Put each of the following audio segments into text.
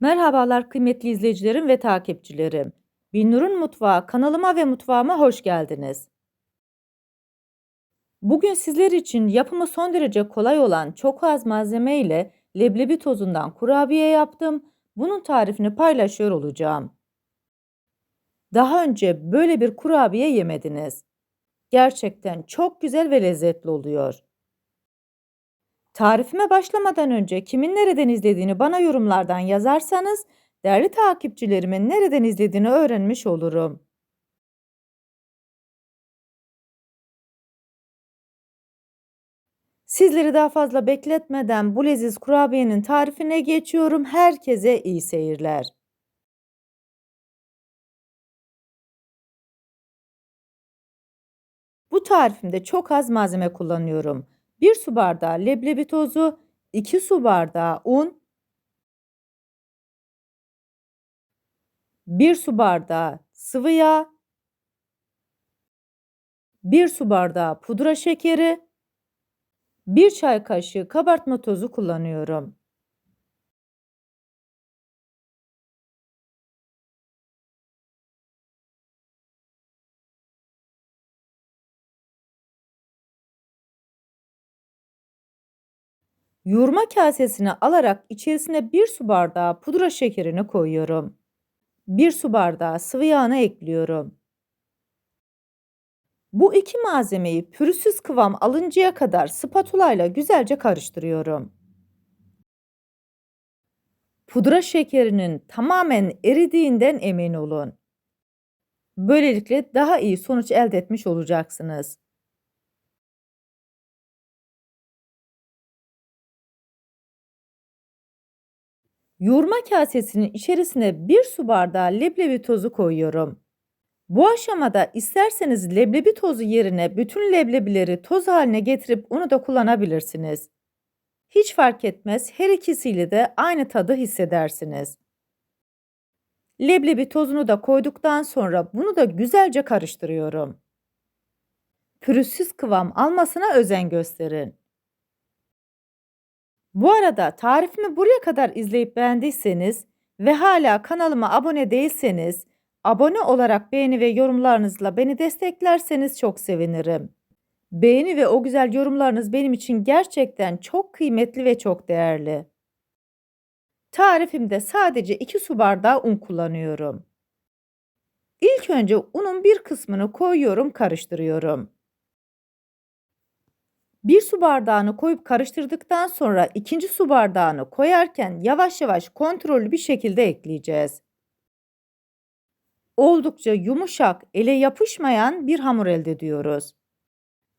Merhabalar kıymetli izleyicilerim ve takipçilerim. Binnur'un Mutfağı kanalıma ve mutfağıma hoş geldiniz. Bugün sizler için yapımı son derece kolay olan çok az malzeme ile leblebi tozundan kurabiye yaptım. Bunun tarifini paylaşıyor olacağım. Daha önce böyle bir kurabiye yemediniz. Gerçekten çok güzel ve lezzetli oluyor. Tarifime başlamadan önce kimin nereden izlediğini bana yorumlardan yazarsanız değerli takipçilerimin nereden izlediğini öğrenmiş olurum. Sizleri daha fazla bekletmeden bu leziz kurabiyenin tarifine geçiyorum. Herkese iyi seyirler. Bu tarifimde çok az malzeme kullanıyorum. 1 su bardağı leblebi tozu, 2 su bardağı un, 1 su bardağı sıvı yağ, 1 su bardağı pudra şekeri, 1 çay kaşığı kabartma tozu kullanıyorum. Yoğurma kasesine alarak içerisine 1 su bardağı pudra şekerini koyuyorum. 1 su bardağı sıvı yağını ekliyorum. Bu iki malzemeyi pürüzsüz kıvam alıncaya kadar spatula ile güzelce karıştırıyorum. Pudra şekerinin tamamen eridiğinden emin olun. Böylelikle daha iyi sonuç elde etmiş olacaksınız. Yoğurma kasesinin içerisine 1 su bardağı leblebi tozu koyuyorum. Bu aşamada isterseniz leblebi tozu yerine bütün leblebileri toz haline getirip onu da kullanabilirsiniz. Hiç fark etmez her ikisiyle de aynı tadı hissedersiniz. Leblebi tozunu da koyduktan sonra bunu da güzelce karıştırıyorum. Pürüzsüz kıvam almasına özen gösterin. Bu arada tarifimi buraya kadar izleyip beğendiyseniz ve hala kanalıma abone değilseniz, abone olarak beğeni ve yorumlarınızla beni desteklerseniz çok sevinirim. Beğeni ve o güzel yorumlarınız benim için gerçekten çok kıymetli ve çok değerli. Tarifimde sadece 2 su bardağı un kullanıyorum. İlk önce unun bir kısmını koyuyorum, karıştırıyorum. 1 su bardağını koyup karıştırdıktan sonra ikinci su bardağını koyarken yavaş yavaş kontrollü bir şekilde ekleyeceğiz. Oldukça yumuşak, ele yapışmayan bir hamur elde ediyoruz.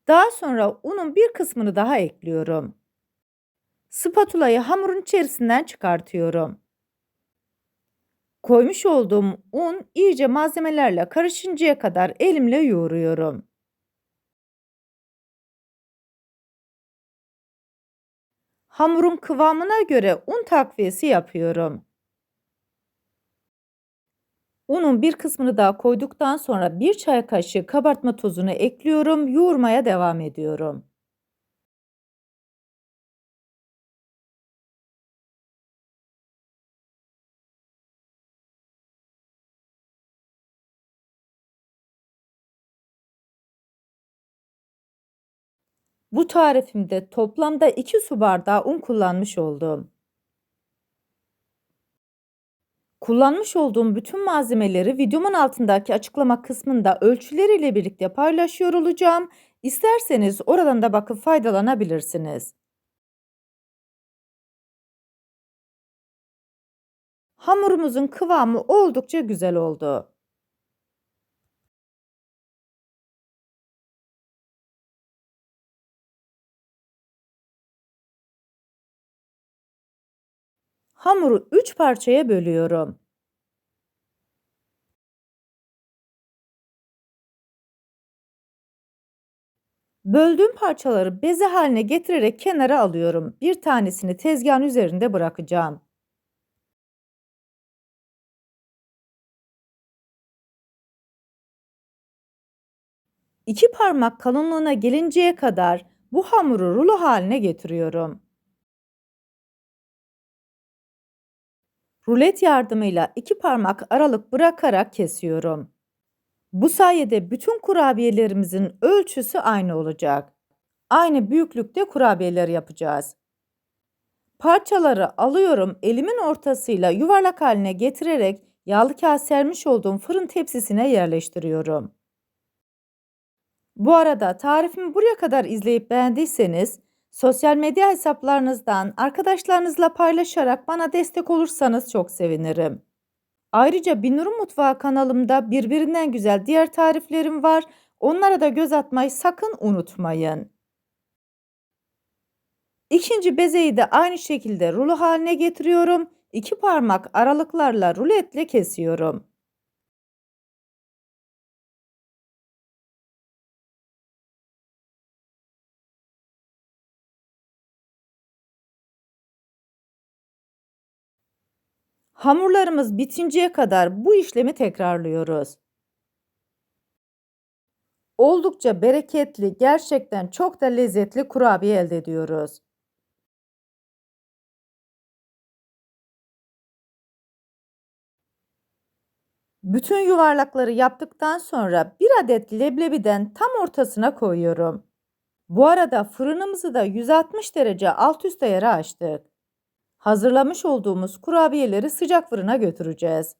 Daha sonra unun bir kısmını daha ekliyorum. Spatulayı hamurun içerisinden çıkartıyorum. Koymuş olduğum un iyice malzemelerle karışıncaya kadar elimle yoğuruyorum. Hamurun kıvamına göre un takviyesi yapıyorum. Unun bir kısmını daha koyduktan sonra bir çay kaşığı kabartma tozunu ekliyorum. Yoğurmaya devam ediyorum. Bu tarifimde toplamda 2 su bardağı un kullanmış oldum. Kullanmış olduğum bütün malzemeleri videomun altındaki açıklama kısmında ölçüleriyle birlikte paylaşıyor olacağım. İsterseniz oradan da bakıp faydalanabilirsiniz. Hamurumuzun kıvamı oldukça güzel oldu. Hamuru 3 parçaya bölüyorum. Böldüğüm parçaları beze haline getirerek kenara alıyorum. Bir tanesini tezgahın üzerinde bırakacağım. İki parmak kalınlığına gelinceye kadar bu hamuru rulo haline getiriyorum. Rulet yardımıyla iki parmak aralık bırakarak kesiyorum. Bu sayede bütün kurabiyelerimizin ölçüsü aynı olacak. Aynı büyüklükte kurabiyeler yapacağız. Parçaları alıyorum elimin ortasıyla yuvarlak haline getirerek yağlı kağıt sermiş olduğum fırın tepsisine yerleştiriyorum. Bu arada tarifimi buraya kadar izleyip beğendiyseniz sosyal medya hesaplarınızdan arkadaşlarınızla paylaşarak bana destek olursanız çok sevinirim. Ayrıca Binur'un Mutfağı kanalımda birbirinden güzel diğer tariflerim var. Onlara da göz atmayı sakın unutmayın. İkinci bezeyi de aynı şekilde rulo haline getiriyorum. İki parmak aralıklarla ruletle kesiyorum. Hamurlarımız bitinceye kadar bu işlemi tekrarlıyoruz. Oldukça bereketli, gerçekten çok da lezzetli kurabiye elde ediyoruz. Bütün yuvarlakları yaptıktan sonra bir adet leblebiden tam ortasına koyuyorum. Bu arada fırınımızı da 160 derece alt üst ayara açtık. Hazırlamış olduğumuz kurabiyeleri sıcak fırına götüreceğiz.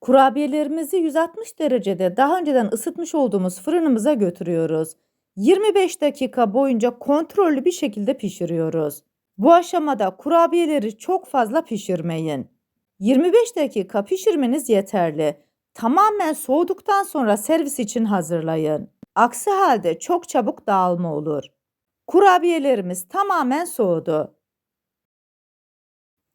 Kurabiyelerimizi 160 derecede daha önceden ısıtmış olduğumuz fırınımıza götürüyoruz. 25 dakika boyunca kontrollü bir şekilde pişiriyoruz. Bu aşamada kurabiyeleri çok fazla pişirmeyin. 25 dakika pişirmeniz yeterli. Tamamen soğuduktan sonra servis için hazırlayın. Aksi halde çok çabuk dağılma olur. Kurabiyelerimiz tamamen soğudu.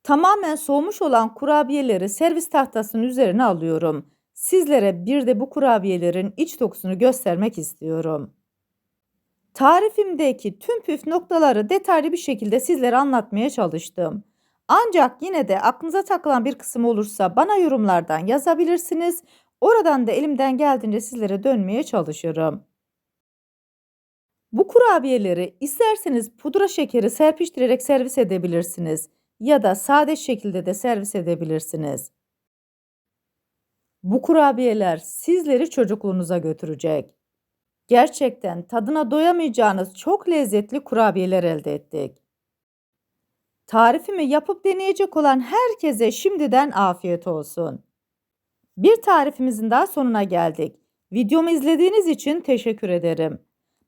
Tamamen soğumuş olan kurabiyeleri servis tahtasının üzerine alıyorum. Sizlere bir de bu kurabiyelerin iç dokusunu göstermek istiyorum. Tarifimdeki tüm püf noktaları detaylı bir şekilde sizlere anlatmaya çalıştım. Ancak yine de aklınıza takılan bir kısım olursa bana yorumlardan yazabilirsiniz. Oradan da elimden geldiğince sizlere dönmeye çalışırım. Bu kurabiyeleri isterseniz pudra şekeri serpiştirerek servis edebilirsiniz ya da sade şekilde de servis edebilirsiniz. Bu kurabiyeler sizleri çocukluğunuza götürecek. Gerçekten tadına doyamayacağınız çok lezzetli kurabiyeler elde ettik. Tarifimi yapıp deneyecek olan herkese şimdiden afiyet olsun. Bir tarifimizin daha sonuna geldik. Videomu izlediğiniz için teşekkür ederim.